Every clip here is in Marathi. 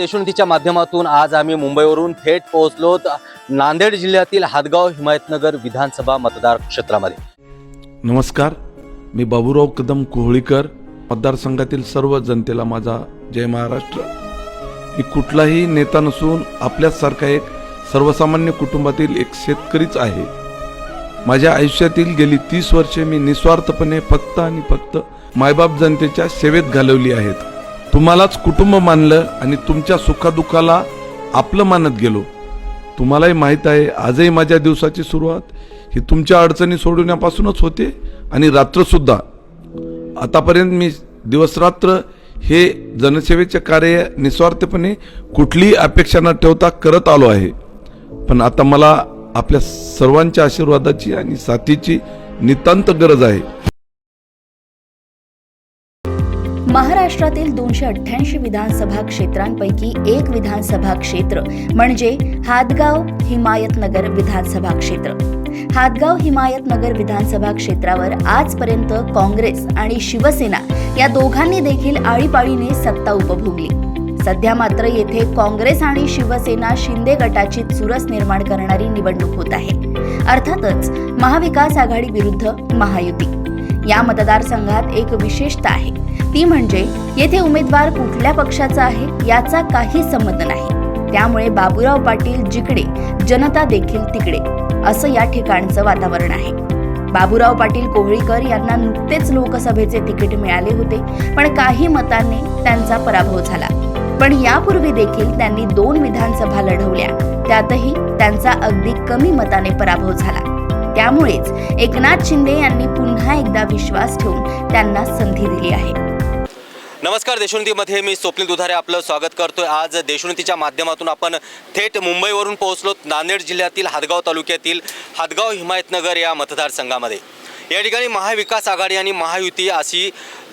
देशोन्नतीच्या माध्यमातून आज आम्ही मुंबईवरून थेट पोहोचलो. नांदेड जिल्ह्यातील हादगाव हिमायतनगर विधानसभा मतदार क्षेत्रामध्ये. नमस्कार मी बाबूराव कदम कोहळीकर मतदारसंघातील सर्व जनतेला माझा जय महाराष्ट्र. मी कुठलाही नेता नसून आपल्यासारखा एक सर्वसामान्य कुटुंबातील एक शेतकरीच आहे. माझ्या आयुष्यातील गेली तीस वर्षे मी निस्वार्थपणे फक्त आणि फक्त मायबाप जनतेच्या सेवेत घालवली आहेत. तुम्हालाच कुटुंब मानलं आणि तुमच्या सुखादुःखाला आपलं मानत गेलो. तुम्हालाही माहीत आहे आजही माझ्या दिवसाची सुरुवात ही तुमच्या अडचणी सोडवण्यापासूनच होते आणि रात्रसुद्धा. आतापर्यंत मी दिवसरात्र हे जनसेवेचे कार्य निस्वार्थपणे कुठलीही अपेक्षा न ठेवता करत आलो आहे. पण आता मला आपल्या सर्वांच्या आशीर्वादाची आणि साथीची नितांत गरज आहे. महाराष्ट्रातील दोनशे अठ्ठ्याऐंशी विधानसभा क्षेत्रांपैकी एक विधानसभा क्षेत्र म्हणजे हादगाव हिमायतनगर विधानसभा क्षेत्र. हादगाव हिमायतनगर विधानसभा क्षेत्रावर आजपर्यंत काँग्रेस आणि शिवसेना या दोघांनी देखील आळीपाळीने सत्ता उपभोगली. सध्या मात्र येथे काँग्रेस आणि शिवसेना शिंदे गटाची चुरस निर्माण करणारी निवडणूक होत आहे. अर्थातच महाविकास आघाडी विरुद्ध महायुती. या मतदारसंघात एक विशेषता आहे. ती म्हणजे येथे उमेदवार कुठल्या पक्षाचा आहे याचा काही संबंध नाही. त्यामुळे बाबूराव पाटील जिकडे जनता देखील तिकडे. असं या ठिकाणचं वातावरण आहे. बाबूराव पाटील कोहळीकर यांना नुकतेच लोकसभेचे तिकीट मिळाले होते पण काही मतांनी त्यांचा पराभव झाला. पण यापूर्वी देखील त्यांनी दोन विधानसभा लढवल्या. त्यातही त्यांचा अगदी कमी मताने पराभव झाला. त्यामुळेच एकनाथ शिंदे यांनी पुन्हा एकदा विश्वास ठेवून त्यांना संधी दिली आहे. नमस्कार देशोन्नतीमध्ये मी स्वप्नील दुधारे आपलं स्वागत करतोय. आज देशोन्नतीच्या माध्यमातून आपण थेट मुंबईवरून पोहोचलो नांदेड जिल्ह्यातील हादगाव तालुक्यातील हादगाव हिमायतनगर या मतदारसंघामध्ये. या ठिकाणी महाविकास आघाडी आणि महायुती अशी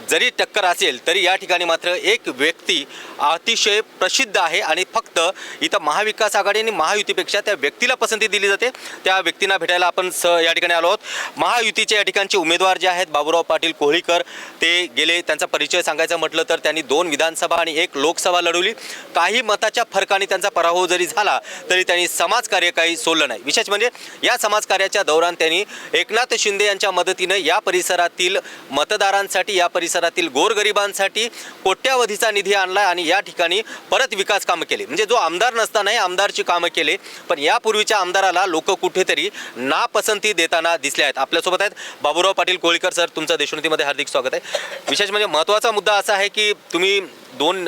जरी टक्कर असेल तरी या ठिकाणी मात्र एक व्यक्ती अतिशय प्रसिद्ध आहे आणि फक्त इथं महाविकास आघाडी आणि महायुतीपेक्षा त्या व्यक्तीला पसंती दिली जाते. त्या व्यक्तींना भेटायला आपण स या ठिकाणी आलो आहोत. महायुतीचे या ठिकाणचे उमेदवार जे आहेत बाबूराव पाटील कोहळीकर ते गेले त्यांचा परिचय सांगायचा म्हटलं तर त्यांनी दोन विधानसभा आणि एक लोकसभा लढवली. काही मताच्या फरकाने त्यांचा पराभव जरी झाला तरी त्यांनी समाजकार्य काही सोडलं नाही. विशेष म्हणजे या समाजकार्याच्या दौरान त्यांनी एकनाथ शिंदे यांच्या मदतीनं या परिसरातील मतदारांसाठी या परिसर परिसरातील गोरगरिबांसाठी कोट्यावधीचा निधी आणला आणि या ठिकाणी परत विकास कामं केले. म्हणजे जो आमदार नसतानाही आमदारची कामं केले पण यापूर्वीच्या आमदाराला लोक कुठेतरी नापसंती देताना दिसले आहेत. आपल्यासोबत आहेत बाबूराव पाटील कोळीकर सर तुमचं देशोन्नतीमध्ये हार्दिक स्वागत आहे. विशेष म्हणजे महत्त्वाचा मुद्दा असा आहे की तुम्ही दोन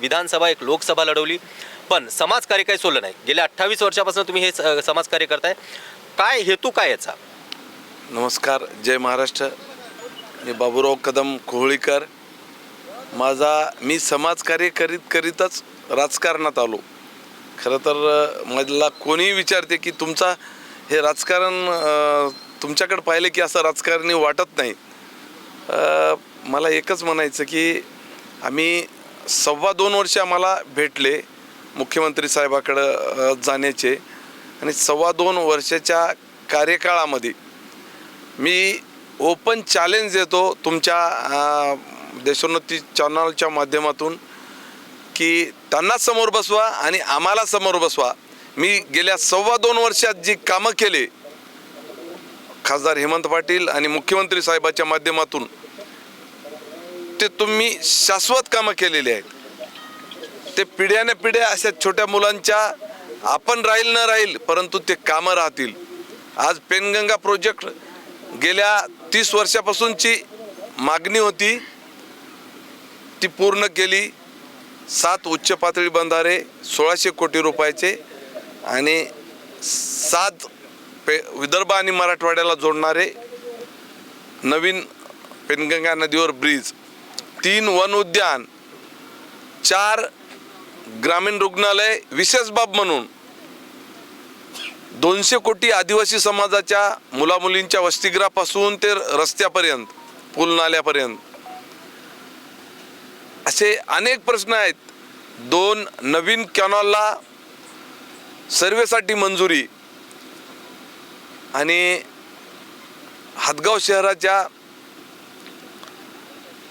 विधानसभा एक लोकसभा लढवली पण समाजकार्य काही सोडलं नाही. गेल्या अठ्ठावीस वर्षापासून तुम्ही हे स- समाजकार्य करताय. काय हेतू काय याचा? नमस्कार. जय महाराष्ट्र. मी बाबूराव कदम कोहळीकर. माझा मी समाजकार्य करीत करीतच राजकारणात आलो. खरं तर मला कोणीही विचारते की तुमचा हे राजकारण तुमच्याकडे पाहिलं की असं राजकारणी वाटत नाही. मला एकच म्हणायचं की आम्ही सव्वा दोन वर्ष आम्हाला भेटले मुख्यमंत्री साहेबाकडं जाण्याचे. आणि सव्वा दोन वर्षाच्या कार्यकाळामध्ये मी ओपन चॅलेंज देतो तुमच्या देशोन्नती चॅनलच्या माध्यमातून की त्यांना समोर बसवा आणि आम्हाला समोर बसवा. मी गेल्या सव्वा दोन वर्षात जी कामं केले खासदार हेमंत पाटील आणि मुख्यमंत्री साहेबाच्या माध्यमातून ते तुम्ही शाश्वत कामं केलेली आहेत. ते पिढ्याने पिढ्या अशा छोट्या मुलांच्या आपण राहील न राहील परंतु ते कामं राहतील. आज पेनगंगा प्रोजेक्ट गेल्या तीस वर्षापासूनची मागणी होती. ती पूर्ण केली. सात उच्च पातळी बंधारे सोळाशे कोटी रुपयाचे आणि सात पे विदर्भ आणि मराठवाड्याला जोडणारे नवीन पेनगंगा नदीवर ब्रिज. तीन वन उद्यान चार ग्रामीण रुग्णालय विशेष बाब म्हणून दोनशे कोटी आदिवासी समाजाच्या मुलामुलींच्या वसतिगृहापासून ते रस्त्यापर्यंत पूल नाल्यापर्यंत असे अनेक प्रश्न आहेत. दोन नवीन कॅनॉलला सर्वेसाठी मंजुरी आणि हदगाव शहराच्या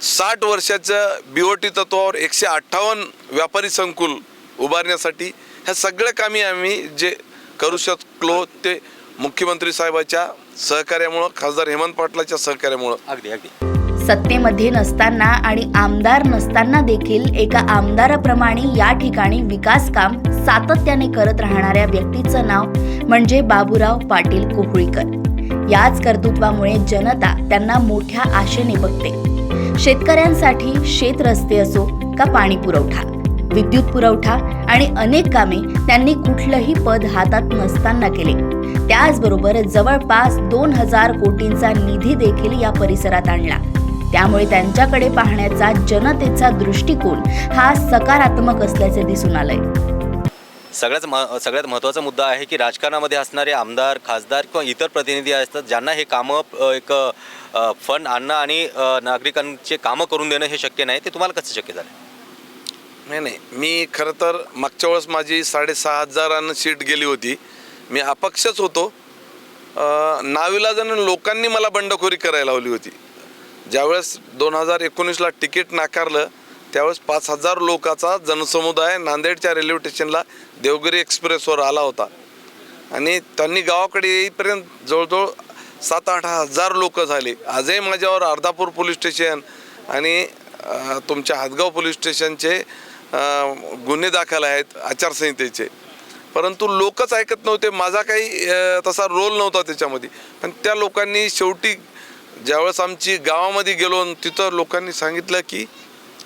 साठ वर्षाचं बी ओ टी तत्वावर एकशे अठ्ठावन्न व्यापारी संकुल उभारण्यासाठी ह्या सगळ्या कामी आम्ही जे करू शकलो ते मुख्यमंत्री साहेबाच्या सहकार्यामुळं खासदार हेमंत पाटलाच्या सहकार्यामुळं. अगदी अगदी. सत्तेमध्ये नसताना आणि आमदार नसताना देखील एका आमदाराप्रमाणे या ठिकाणी विकास काम सातत्याने करत राहणाऱ्या व्यक्तीचं नाव म्हणजे बाबूराव पाटील कोहळीकर. याच कर्तृत्वामुळे जनता त्यांना मोठ्या आशेने बघते. शेतकऱ्यांसाठी शेत रस्ते असो का पाणी पुरवठा? विद्युत पुरवठा आणि अनेक कामे त्यांनी कुठलंही पद हातात नसताना केले. त्याचबरोबर जवळपास दोन हजार कोटींचा निधी देखील या परिसरात आणला. त्यामुळे त्यांच्याकडे पाहण्याचा जनतेचा दृष्टिकोन हा सकारात्मक असल्याचे दिसून आलंय. सगळ्यात सगळ्यात महत्त्वाचा मुद्दा आहे की राजकारणामध्ये असणारे आमदार खासदार किंवा इतर प्रतिनिधी असतात ज्यांना हे कामं एक फंड आणणं आणि नागरिकांचे कामं करून देणं हे शक्य नाही. ते तुम्हाला कसं शक्य झालं नाही नाही. मी खरं तर मागच्या वेळेस माझी साडेसहा हजारानं सीट गेली होती. मी अपक्षच होतो. अं, नाविलाजानं लोकांनी मला बंडखोरी करायला लावली होती. ज्यावेळेस दोन हजार एकोणीसला तिकीट नाकारलं त्यावेळेस पाच हजार लोकांचा जनसमुदाय नांदेडच्या रेल्वे स्टेशनला देवगिरी एक्सप्रेसवर आला होता. आणि त्यांनी गावाकडे येईपर्यंत जवळजवळ सात आठ हजार लोक झाले. आजही माझ्यावर अर्धापूर पोलीस स्टेशन आणि तुमच्या हातगाव पोलीस स्टेशनचे गुन्हे दाखल आहेत आचारसंहितेचे. परंतु लोकच ऐकत नव्हते माझा काही तसा रोल नव्हता त्याच्यामध्ये. पण त्या लोकांनी शेवटी ज्यावेळेस आमची गावामध्ये गेलो तिथं लोकांनी सांगितलं की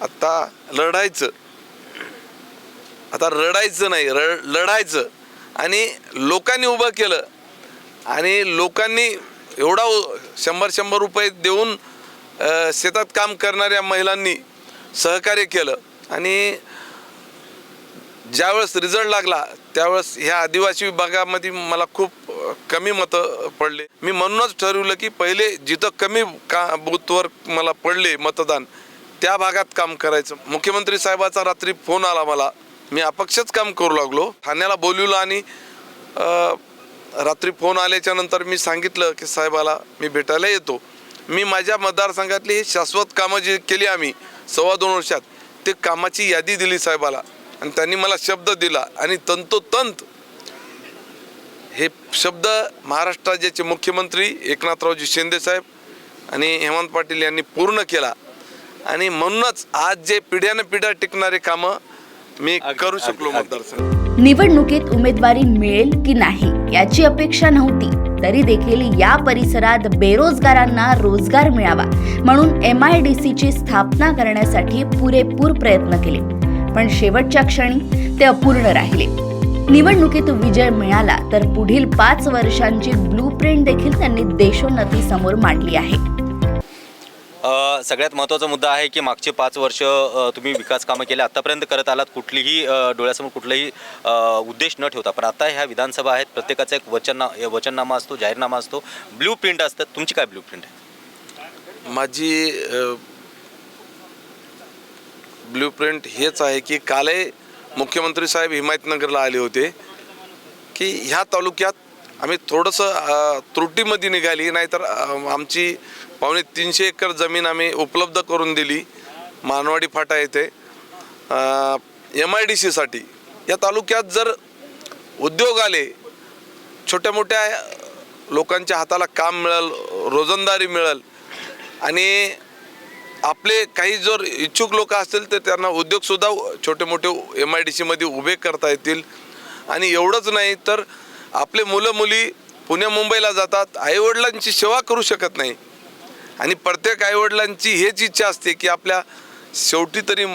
आत्ता लढायचं. आता रडायचं नाही रड लढायचं. आणि लोकांनी उभं केलं. आणि लोकांनी एवढा शंभर शंभर रुपये देऊन शेतात काम करणाऱ्या महिलांनी सहकार्य केलं. आणि ज्यावेळेस रिझल्ट लागला त्यावेळेस ह्या आदिवासी विभागामध्ये मला खूप कमी मतं पडले. मी म्हणूनच ठरवलं की पहिले जिथं कमी का बूथवर मला पडले मतदान त्या भागात काम करायचं. मुख्यमंत्री साहेबाचा रात्री फोन आला मला. मी अपक्षच काम करू लागलो. ठाण्याला बोलवलं आणि रात्री फोन आल्याच्यानंतर मी सांगितलं की साहेबाला मी भेटायला येतो. मी माझ्या मतदारसंघातली ही शाश्वत कामं जी केली आम्ही सव्वा दोन वर्षात ते कामाची यादी दिली साहेबाला. आणि त्यांनी मला शब्द दिला आणि तंतोतंत हे शब्द महाराष्ट्राचे मुख्यमंत्री एकनाथरावजी शिंदे साहेब आणि हेमंत पाटील यांनी पूर्ण केला. आणि म्हणूनच आज जे पिढ्यानं पिढ्या टिकणारे कामं मी करू शकलो. मतदारसंघ. निवडणुकीत उमेदवारी मिळेल की नाही याची अपेक्षा नव्हती तरी देखील या परिसरात बेरोजगारांना रोजगार मिळावा म्हणून एम आय डी सीची स्थापना करण्यासाठी पुरेपूर प्रयत्न केले. पण शेवटच्या क्षणी ते अपूर्ण राहिले. निवडणुकीत विजय मिळाला तर पुढील पाच वर्षांची ब्लू प्रिंट देखील त्यांनी देशोन्नती समोर मांडली आहे. सगळ्यात महत्त्वाचा मुद्दा आहे की मागचे पाच वर्ष तुम्ही विकास कामं केले आतापर्यंत करत आलात कुठलीही डोळ्यासमोर कुठलाही उद्देश न ठेवता. पण आता ह्या विधानसभा आहेत प्रत्येकाचा एक वचनना वचननामा असतो जाहीरनामा असतो. ब्ल्यू प्रिंट असतात. तुमची काय ब्ल्यू प्रिंट आहे? माझी ब्ल्यू प्रिंट हेच आहे की कालही मुख्यमंत्री साहेब हिमायतनगरला आले होते की ह्या तालुक्यात आम्ही थोडंसं त्रुटीमध्ये निघाली नाहीतर आमची पावणे तीनशे एकर जमीन आम्ही उपलब्ध करून दिली. मानवाडी फाटा येथे. एम आय डी सीसाठी या तालुक्यात जर उद्योग आले छोट्या मोठ्या लोकांच्या हाताला काम मिळेल रोजंदारी मिळेल आणि आपले काही जर इच्छुक लोक असतील तर त्यांना उद्योगसुद्धा छोटे मोठे एम आय डी सीमध्ये उभे करता येतील. आणि एवढंच नाही तर आपले मुलं मुली पुण्या मुंबईला जातात आईवडिलांची सेवा करू शकत नाही. आणि प्रत्येक आईवडिलांची हेच इच्छा असते की आपल्या शेवटी तरी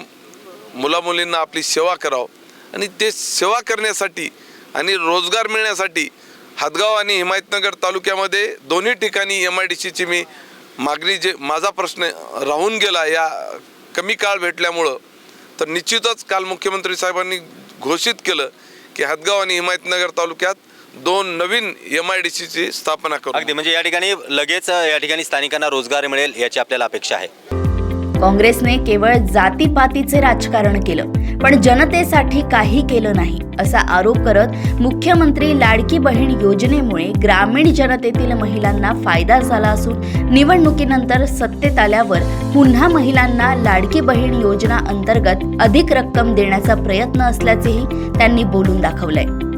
मुलामुलींना आपली सेवा करावं. आणि ते सेवा करण्यासाठी आणि रोजगार मिळण्यासाठी हातगाव आणि हिमायतनगर तालुक्यामध्ये दोन्ही ठिकाणी एम आय डी सीची मी मागणी जे माझा प्रश्न राहून गेला या कमी काळ भेटल्यामुळं तर निश्चितच काल मुख्यमंत्री साहेबांनी घोषित केलं की हदगाव आणि हिमायतनगर तालुक्यात दोन नवीन एम आय डी सीची स्थापना करू. अगदी. म्हणजे या ठिकाणी लगेच या ठिकाणी स्थानिकांना रोजगार मिळेल याची आपल्याला अपेक्षा आहे. काँग्रेसने केवळ जातीपातीचे राजकारण केलं पण जनतेसाठी काही केलं नाही असा आरोप करत मुख्यमंत्री लाडकी बहीण योजनेमुळे ग्रामीण जनतेतील महिलांना फायदा झाला असून निवडणुकीनंतर सत्तेत आल्यावर पुन्हा महिलांना लाडकी बहीण योजना अंतर्गत अधिक रक्कम देण्याचा प्रयत्न असल्याचेही त्यांनी बोलून दाखवलंय.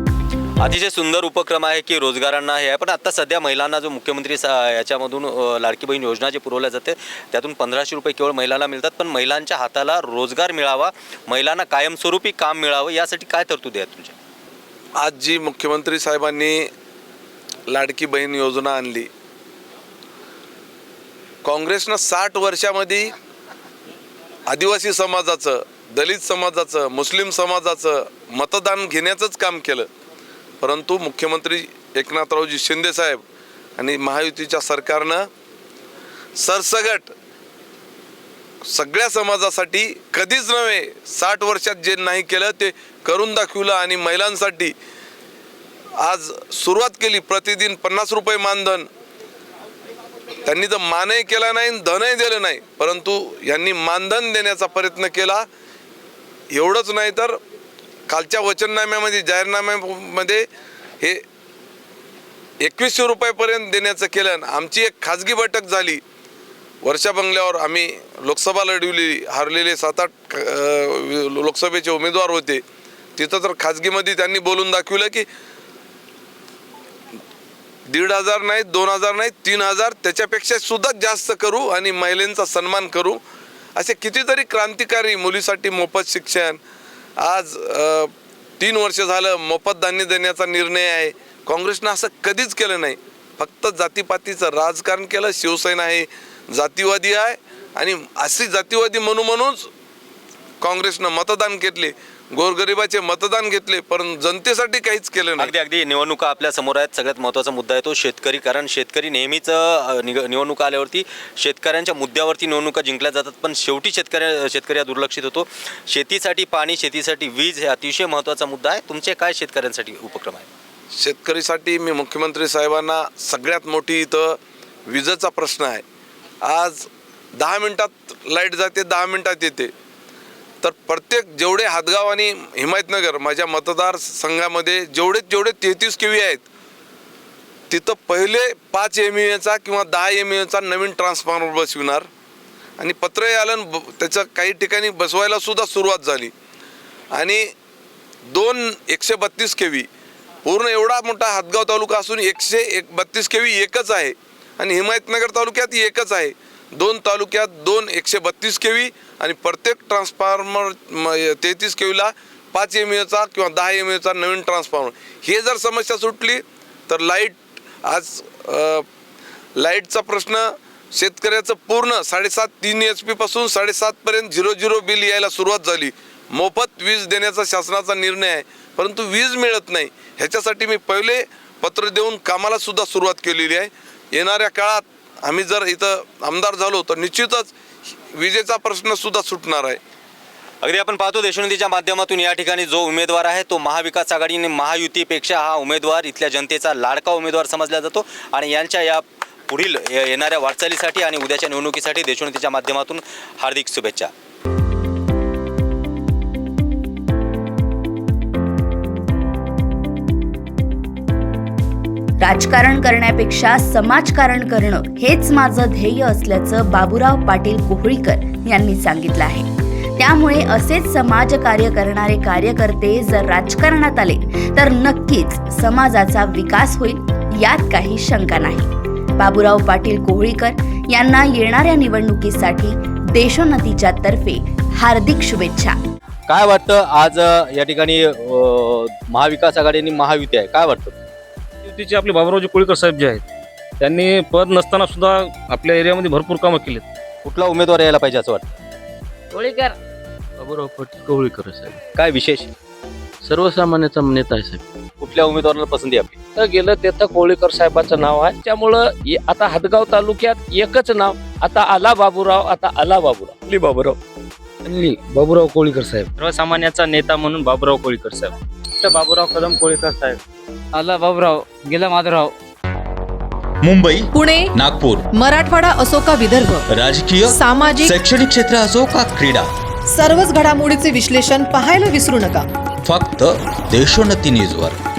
अतिशय सुंदर उपक्रम आहे की रोजगारांना हे आहे. पण आता सध्या महिलांना जो मुख्यमंत्री सा- याच्यामधून लाडकी बहीण योजना जी पुरवल्या जाते त्यातून पंधराशे रुपये केवळ महिलांना मिळतात. पण महिलांच्या हाताला रोजगार मिळावा महिलांना कायमस्वरूपी काम मिळावं यासाठी काय तरतूद आहेत तुमच्या? आज जी मुख्यमंत्री साहेबांनी लाडकी बहीण योजना आणली काँग्रेसनं साठ वर्षामध्ये आदिवासी समाजाचं दलित समाजाचं मुस्लिम समाजाचं मतदान घेण्याचंच काम केलं. परंतु मुख्यमंत्री एकनाथरावजी शिंदे साहेब आणि महायुतीच्या सरकारनं सरसगट सगळ्या समाजासाठी कधीच नव्हे साठ वर्षात जे नाही केलं ते करून दाखवलं आणि महिलांसाठी आज सुरुवात केली प्रतिदिन पन्नास रुपये मानधन. त्यांनी तर मानही केला नाही आणि धनही दिलं नाही परंतु यांनी मानधन देण्याचा प्रयत्न केला. एवढंच नाही तर कालच्या वचननाम्यामध्ये जाहीरनाम्यामध्ये हे एकवीसशे रुपयापर्यंत देण्याचं केलं आमची एक खाजगी बैठक झाली. वर्षा बंगल्यावर आम्ही लोकसभा लढवली हारलेले सात आठ लोकसभेचे उमेदवार होते. तिथं तर खाजगीमध्ये त्यांनी बोलून दाखवलं की दीड हजार नाही दोन हजार नाही तीन हजार त्याच्यापेक्षा सुद्धा जास्त करू आणि महिलांचा सन्मान करू. असे कितीतरी क्रांतिकारी मुलीसाठी मोफत शिक्षण आज तीन वर्ष झालं मोफत धान्य देण्याचा निर्णय आहे. काँग्रेसनं असं कधीच केलं नाही. फक्त जातीपातीचं राजकारण केलं. शिवसेना आहे जातीवादी आहे. आणि अशी जातीवादी म्हणून म्हणूनच काँग्रेसनं मतदान घेतले. गोरगरिबाचे मतदान घेतले पण जनतेसाठी काहीच केलं नाही. अगदी अगदी. निवडणुका आपल्यासमोर आहेत. सगळ्यात महत्त्वाचा मुद्दा आहे तो शेतकरी कारण शेतकरी नेहमीच निग- निवडणुका आल्यावरती शेतकऱ्यांच्या मुद्द्यावरती निवडणुका जिंकल्या जातात पण शेवटी शेतकऱ्या शेतकरी हा दुर्लक्षित होतो. शेतीसाठी पाणी शेतीसाठी वीज हे अतिशय महत्त्वाचा मुद्दा आहे. तुमचे काय शेतकऱ्यांसाठी उपक्रम आहे? शेतकरीसाठी मी मुख्यमंत्री साहेबांना सगळ्यात मोठी इथं विजेचा प्रश्न आहे. आज दहा मिनिटात लाइट जाते दहा मिनिटात येते. तर प्रत्येक जेवढे हातगाव आणि हिमायतनगर माझ्या मतदारसंघामध्ये जेवढे जेवढे तेहतीस केवी आहेत तिथं पहिले पाच एम एचा किंवा दहा एम एचा नवीन ट्रान्सफॉर्मर बसविणार. आणि पत्र आलं ब- त्याचं काही ठिकाणी बसवायला सुद्धा सुरुवात झाली. आणि दोन एकशे बत्तीस केवी पूर्ण एवढा मोठा हातगाव तालुका असून एकशे एक बत्तीस केवी एकच आहे. आणि हिमायतनगर तालुक्यात एकच आहे. दोन तालुक्यात दोन एकशे बत्तीस केवी आणि प्रत्येक ट्रान्सफॉर्मर तेहतीस केवीला पाच एम एचा किंवा दहा एम एचा नवीन ट्रान्सफॉर्मर हे जर समस्या सुटली तर लाइट आज लाईटचा प्रश्न शेतकऱ्याचं पूर्ण साडेसात तीन एच पीपासून साडेसातपर्यंत झिरो झिरो बिल यायला सुरुवात झाली. मोफत वीज देण्याचा शासनाचा निर्णय आहे परंतु वीज मिळत नाही. ह्याच्यासाठी मी पहिले पत्र देऊन कामाला सुद्धा सुरुवात केलेली आहे. येणाऱ्या काळात आम्ही जर इथं आमदार झालो तर निश्चितच विजेचा प्रश्नसुद्धा सुटणार आहे. अगदी आपण पाहतो देशोन्नतीच्या माध्यमातून या ठिकाणी जो उमेदवार आहे तो महाविकास आघाडीने महायुतीपेक्षा हा उमेदवार इथल्या जनतेचा लाडका उमेदवार समजला जातो. आणि यांच्या या पुढील येणाऱ्या वाटचालीसाठी आणि उद्याच्या निवडणुकीसाठी देशोन्नतीच्या माध्यमातून हार्दिक शुभेच्छा. राजकारण करण्यापेक्षा समाजकारण करणं हेच माझं ध्येय असल्याचं बाबूराव पाटील कोहळीकर यांनी सांगितलं आहे. त्यामुळे असेच समाजकार्य करणारे कार्यकर्ते जर राजकारणात आले तर नक्कीच समाजाचा विकास होईल यात काही शंका नाही. बाबूराव पाटील कोहळीकर यांना येणाऱ्या निवडणुकीसाठी देशोन्नतीच्या तर्फे हार्दिक शुभेच्छा. काय वाटतं आज या ठिकाणी महाविकास आघाडी आणि महायुती आहे? काय वाटतं? युतीचे आपले बाबुरावजी कोळीकर साहेब जे आहेत त्यांनी पद नसताना सुद्धा आपल्या एरियामध्ये भरपूर कामं केलीत. कुठला उमेदवार यायला पाहिजे असं वाटतं? कोळीकर. बाबूराव पाटील कवळीकर आहे साहेब. काय विशेष? सर्वसामान्याचा नेता आहे साहेब. कुठल्या उमेदवाराला पसंती आहे आपली? तर गेलं तिथं कोळीकर साहेबाचं नाव आहे. त्यामुळं ये- आता हातगाव तालुक्यात एकच नाव. आता आला बाबूराव आता आला बाबूराव. आली बाबूराव. आणि बाबुराव कोळीकर साहेब. सर्वसामान्याचा नेता म्हणून बाबुराव कोळीकर साहेब. तर बाबुराव कदम कोळीकर साहेब. आला बाबूराव गेला माधवराव. मुंबई पुणे नागपूर. मराठवाडा असो का विदर्भ. राजकीय सामाजिक शैक्षणिक क्षेत्र असो का क्रीडा. सर्वच घडामोडीचे विश्लेषण पाहायला विसरू नका. फक्त देशोन्नती न्यूजवर.